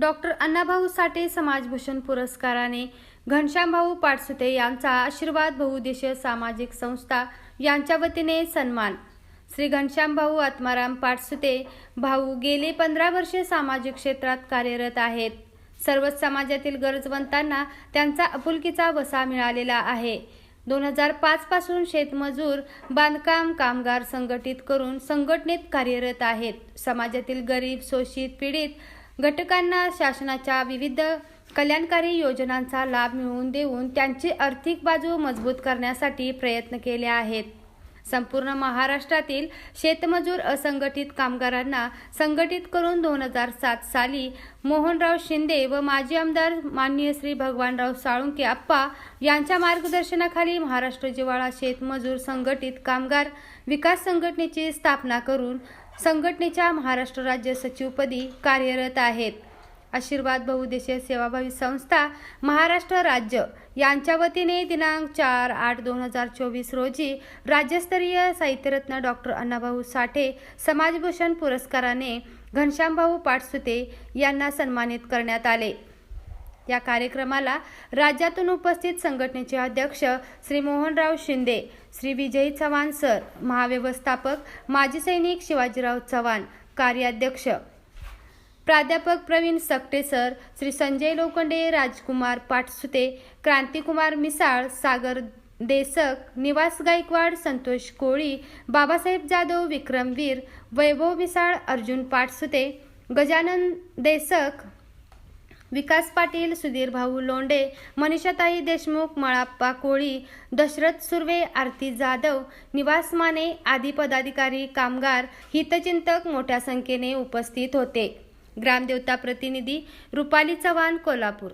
Doctor Annabhau Sathe समाजभूषण पुरस्काराने घनश्यामभाऊ पाटसुते यांचा आशीर्वाद बहुउद्देशीय सामाजिक संस्था यांच्या वतीने सन्मान. श्री घनश्यामभाऊ आत्माराम पाटसुते भाऊ गेले पंधरा वर्षे सामाजिक क्षेत्रात कार्यरत आहेत. सर्वच समाजातील गरजवंतांना त्यांचा आपुलकीचा वसा मिळालेला आहे. दोन हजार पाच पासून शेतमजूर बांधकाम कामगार संघटित करून संघटनेत कार्यरत आहेत. समाजातील गरीब शोषित पीडित घटकांना शासनाच्या विविध कल्याणकारी योजनांचा लाभ मिळवून देऊन त्यांची आर्थिक बाजू मजबूत करण्यासाठी प्रयत्न केले आहेत. संपूर्ण महाराष्ट्रातील शेतमजूर असंघटित कामगारांना संघटित करून दोन हजार सात साली मोहनराव शिंदे व माजी आमदार माननीय श्री भगवानराव साळुंके आप्पा यांच्या मार्गदर्शनाखाली महाराष्ट्र जिवाळा शेतमजूर संघटित कामगार विकास संघटनेची स्थापना करून संघटनेच्या महाराष्ट्र राज्य सचिवपदी कार्यरत आहेत. आशीर्वाद बहुउद्देशीय सेवाभावी संस्था महाराष्ट्र राज्य यांच्या वतीने दिनांक चार आठ दोन हजार चोवीस रोजी राज्यस्तरीय साहित्यरत्न डॉक्टर अण्णाभाऊ साठे समाजभूषण पुरस्काराने घनश्यामभाऊ पाटसुते यांना सन्मानित करण्यात आले. या कार्यक्रमाला राज्यातून उपस्थित संघटनेचे अध्यक्ष श्री मोहनराव शिंदे श्री विजयी चव्हाण सर महाव्यवस्थापक माजी सैनिक शिवाजीराव चव्हाण कार्याध्यक्ष. प्राध्यापक प्रवीण सकटे सर श्री संजय लोखंडे राजकुमार पाटसुते क्रांतिकुमार मिसाळ सागर देसक निवास गायकवाड संतोष कोळी बाबासाहेब जाधव विक्रमवीर वैभव मिसाळ अर्जुन पाटसुते गजानन देसक विकास पाटील सुधीर भाऊ लोंडे मनीषाताई देशमुख मळाप्पा कोळी दशरथ सुर्वे आरती जाधव निवास माने आदी पदाधिकारी कामगार हितचिंतक मोठ्या संख्येने उपस्थित होते. ग्रामदेवता प्रतिनिधी रुपाली चव्हाण कोल्हापूर.